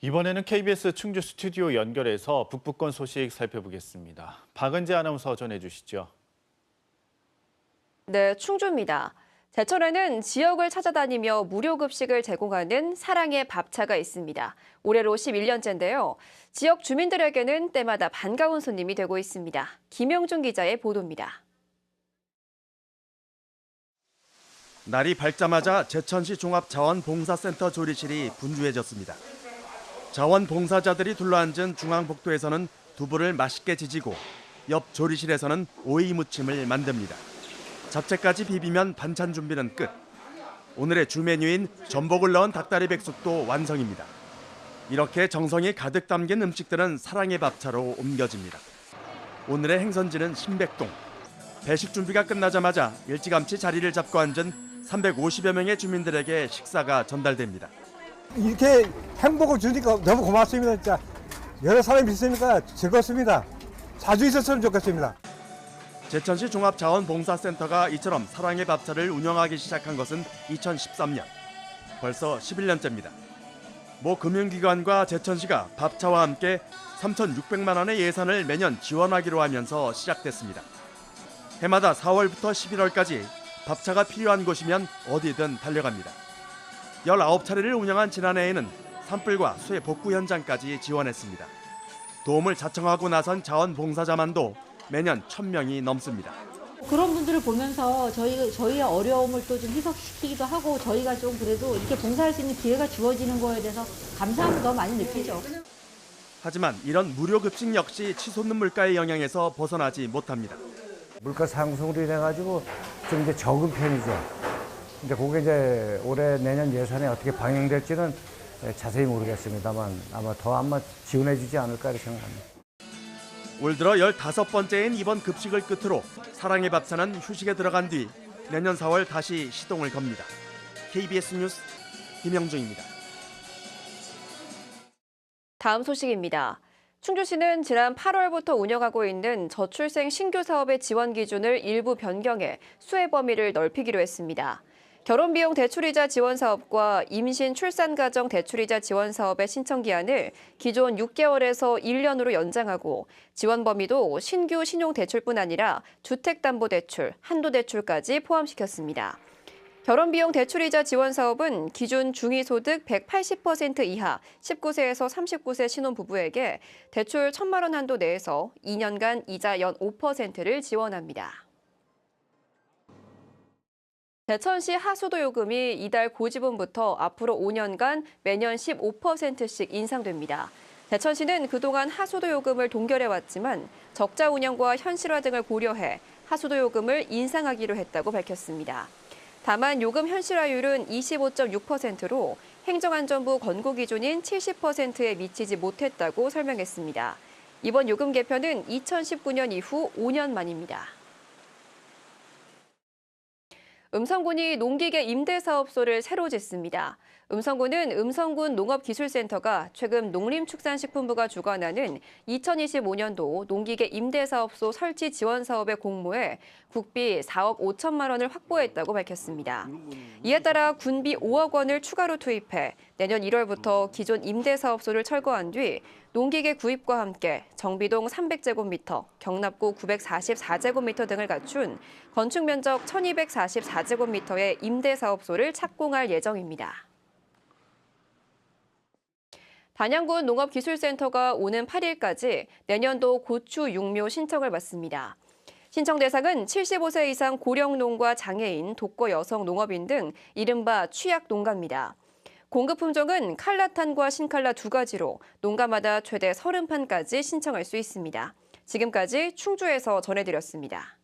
이번에는 KBS 충주 스튜디오 연결해서 북부권 소식 살펴보겠습니다. 박은재 아나운서 전해 주시죠. 네, 충주입니다. 제천에는 지역을 찾아다니며 무료 급식을 제공하는 사랑의 밥차가 있습니다. 올해로 11년째인데요. 지역 주민들에게는 때마다 반가운 손님이 되고 있습니다. 김영준 기자의 보도입니다. 날이 밝자마자 제천시 종합자원봉사센터 조리실이 분주해졌습니다. 자원봉사자들이 둘러앉은 중앙복도에서는 두부를 맛있게 지지고 옆 조리실에서는 오이 무침을 만듭니다. 잡채까지 비비면 반찬 준비는 끝. 오늘의 주 메뉴인 전복을 넣은 닭다리 백숙도 완성입니다. 이렇게 정성이 가득 담긴 음식들은 사랑의 밥차로 옮겨집니다. 오늘의 행선지는 신백동. 배식 준비가 끝나자마자 일찌감치 자리를 잡고 앉은 350여 명의 주민들에게 식사가 전달됩니다. 이렇게 행복을 주니까 너무 고맙습니다 진짜 여러 사람이 있으니까 즐겁습니다 자주 있었으면 좋겠습니다 제천시 종합자원봉사센터가 이처럼 사랑의 밥차를 운영하기 시작한 것은 2013년. 벌써 11년째입니다. 모 금융기관과 제천시가 밥차와 함께 3,600만 원의 예산을 매년 지원하기로 하면서 시작됐습니다. 해마다 4월부터 11월까지 밥차가 필요한 곳이면 어디든 달려갑니다. 19차례를 운영한 지난해에는 산불과 수해 복구 현장까지 지원했습니다. 도움을 자청하고 나선 자원봉사자만도 매년 1000명이 넘습니다. 그런 분들을 보면서 저희 저희의 어려움을 또 좀 희석시키기도 하고 저희가 좀 그래도 이렇게 봉사할 수 있는 기회가 주어지는 거에 대해서 감사함을 더 많이 느끼죠. 하지만 이런 무료 급식 역시 치솟는 물가의 영향에서 벗어나지 못합니다. 물가 상승으로 인해 가지고 좀 이제 적은 편이죠. 근데 그게 이제 올해 내년 예산에 어떻게 반영될지는 자세히 모르겠습니다만 아마 더 아마 지원해 주지 않을까 이렇게 생각합니다. 올 들어 15번째인 이번 급식을 끝으로 사랑의 밥차는 휴식에 들어간 뒤 내년 4월 다시 시동을 겁니다. KBS 뉴스 김영중입니다. 다음 소식입니다. 충주시는 지난 8월부터 운영하고 있는 저출생 신규 사업의 지원 기준을 일부 변경해 수혜 범위를 넓히기로 했습니다. 결혼비용 대출이자 지원 사업과 임신 출산 가정 대출이자 지원 사업의 신청 기한을 기존 6개월에서 1년으로 연장하고 지원 범위도 신규 신용 대출뿐 아니라 주택담보대출, 한도대출까지 포함시켰습니다. 결혼비용 대출이자 지원 사업은 기준 중위소득 180% 이하 19세에서 39세 신혼부부에게 대출 1천만 원 한도 내에서 2년간 이자 연 5%를 지원합니다. 대천시 하수도 요금이 이달 고지분부터 앞으로 5년간 매년 15%씩 인상됩니다. 대천시는 그동안 하수도 요금을 동결해왔지만 적자 운영과 현실화 등을 고려해 하수도 요금을 인상하기로 했다고 밝혔습니다. 다만 요금 현실화율은 25.6%로 행정안전부 권고 기준인 70%에 미치지 못했다고 설명했습니다. 이번 요금 개편은 2019년 이후 5년 만입니다. 음성군이 농기계 임대사업소를 새로 짓습니다. 음성군은 음성군 농업기술센터가 최근 농림축산식품부가 주관하는 2025년도 농기계 임대사업소 설치 지원 사업에 공모해 국비 4억 5천만 원을 확보했다고 밝혔습니다. 이에 따라 군비 5억 원을 추가로 투입해 내년 1월부터 기존 임대사업소를 철거한 뒤 농기계 구입과 함께 정비동 300제곱미터, 경납고 944제곱미터 등을 갖춘 건축 면적 1244제곱미터의 임대사업소를 착공할 예정입니다. 단양군 농업기술센터가 오는 8일까지 내년도 고추 육묘 신청을 받습니다. 신청 대상은 75세 이상 고령농과 장애인, 독거 여성 농업인 등 이른바 취약 농가입니다. 공급 품종은 칼라탄과 신칼라 두 가지로 농가마다 최대 30판까지 신청할 수 있습니다. 지금까지 충주에서 전해드렸습니다.